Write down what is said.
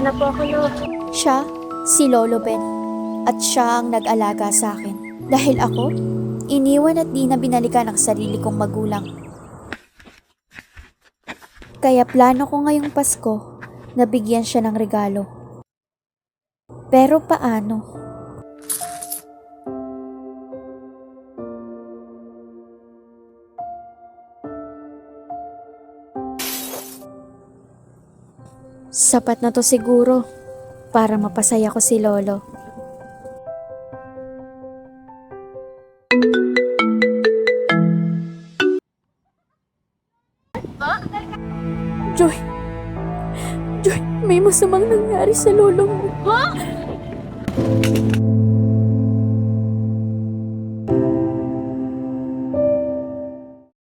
Ano po ako, Lord? Siya, si Lolo Ben. At siya ang nag-alaga sa akin. Dahil ako, iniwan at di na binalikan ang sarili kong magulang. Kaya plano ko ngayong Pasko na bigyan siya ng regalo. Pero paano? Sapat na to siguro para mapasaya ko si Lolo. Joy! Joy, may masamang nangyari sa lolo mo.